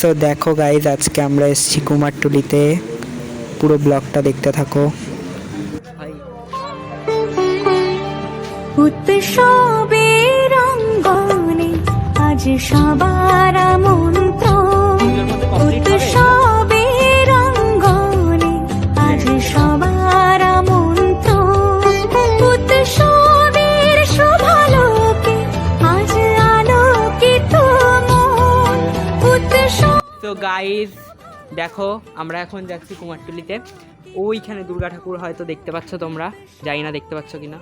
So দেখো guys আজকে আমরা এসেছি কুমারটুলিতে পুরো ব্লগটা দেখতে থাকো। উৎসবের অঙ্গনে আজ সবার মন্ত্র উৎসবের রঙ্গনে আজ সবার তো গাইজ দেখো আমরা এখন যাচ্ছি কুমারটুলিতে। ওইখানে দুর্গা ঠাকুর হয়তো দেখতে পাচ্ছ তোমরা জানি না দেখতে পাচ্ছ কিনা।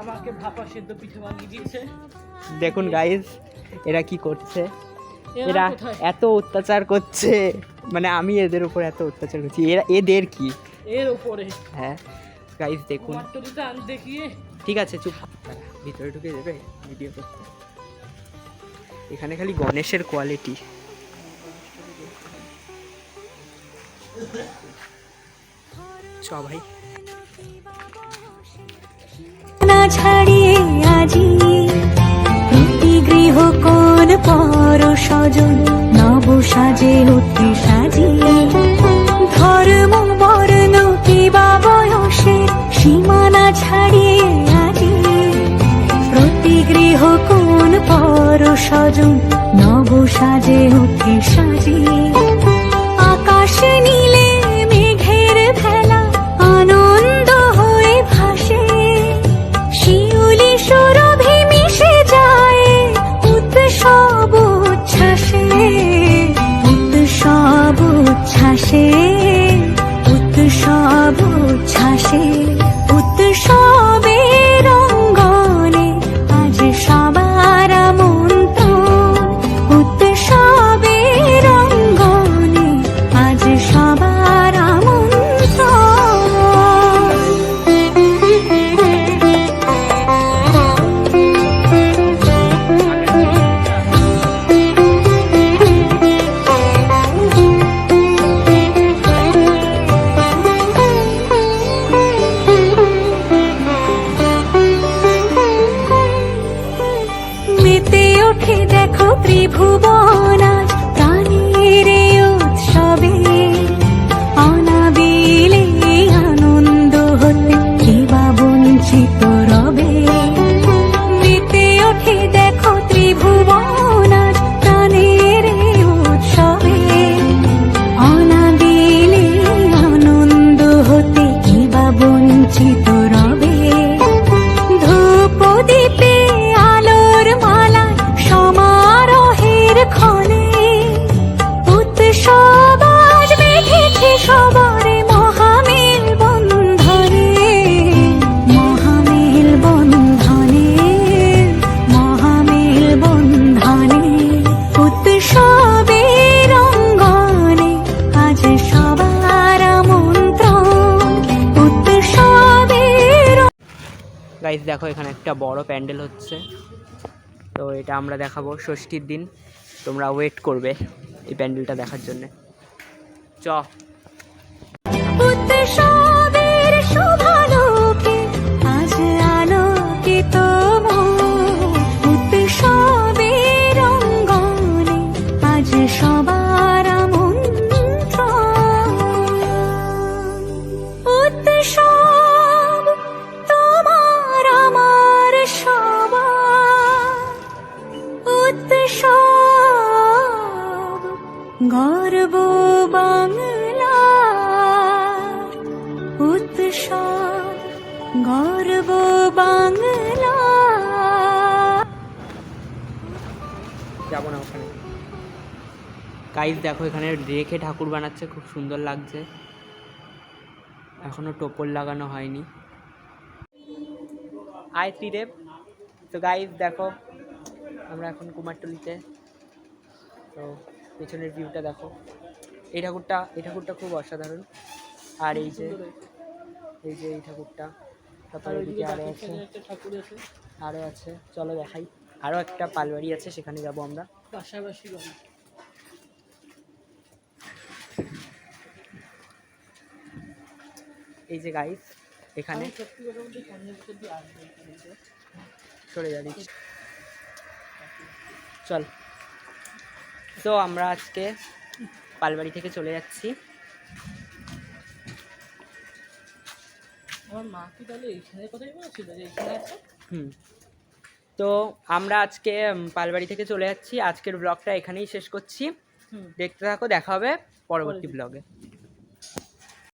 আমাকে ভাপা সেদ্ধ পিঠে বানিয়ে দিয়েছে। দেখুন গাইজ এরা কি করছে? এরা এত অত্যাচার করছে। মানে আমি এদের উপর এত অত্যাচার করছি। এরা এদের কি? এর উপরে। হ্যাঁ গাইজ দেখুন। দেখিয়ে। ঠিক আছে চুপ। ভিতরে ঢুকে দেবে ভিডিও করতে। এখানে খালি গণেশের কোয়ালিটি চ ভাই। না ছাড়িয়ে আজি প্রতি গৃহ কোন পর স্বজন নব সাজে। উঠে সাজিয়ে ধর্ম, বর্ণ কিবা বয়সে সীমানা ছাড়িয়ে আজি প্রতি গৃহ কোন পর স্বজন নব সাজে। উঠে সাজিয়ে উৎসব উচ্ছ্বাসে দেখো গাইজ দেখো এখানে একটা বড় প্যান্ডেল হচ্ছে। তো এটা আমরা দেখাবো ষষ্ঠীর দিন। তোমরা ওয়েট করবে এই প্যান্ডেলটা দেখার জন্যে। চ। সবার শোভালোকে আজ গর্ব বাংলা, উৎসব গর্ব বাংলা। ওখানে। দেখো, এখানে রেখে ঠাকুর বানাচ্ছে, খুব সুন্দর লাগছে। এখনও টোপর লাগানো হয়নি। আয় ত্রিদেব। তো গাইজ দেখো, আমরা এখন কুমারটুলিতে। তো পেছনের ভিউটা দেখো। এই ঠাকুরটা এই ঠাকুরটা খুব অসাধারণ। আর এই যে এই যে এই ঠাকুরটা তারপর এদিকে আরও আছে। ঠাকুর আছে। আরও আছে চলো দেখাই। আরও একটা পালবাড়ি আছে সেখানে যাব আমরা। পাশাপাশি এই যে গাইস এখানে আসবে। এখানে। চলে। তো আমরা আজকে পালবাড়ি থেকে চলে যাচ্ছি। আমার মা কি তাহলে এইখানে কথাই বলেছিল যে এইখানে আছে? হুম। তো আমরা আজকে পালবাড়ি থেকে চলে যাচ্ছি। আজকের ব্লগটা এখানেই শেষ করছি। দেখতে থাকো দেখা হবে পরবর্তী ব্লগে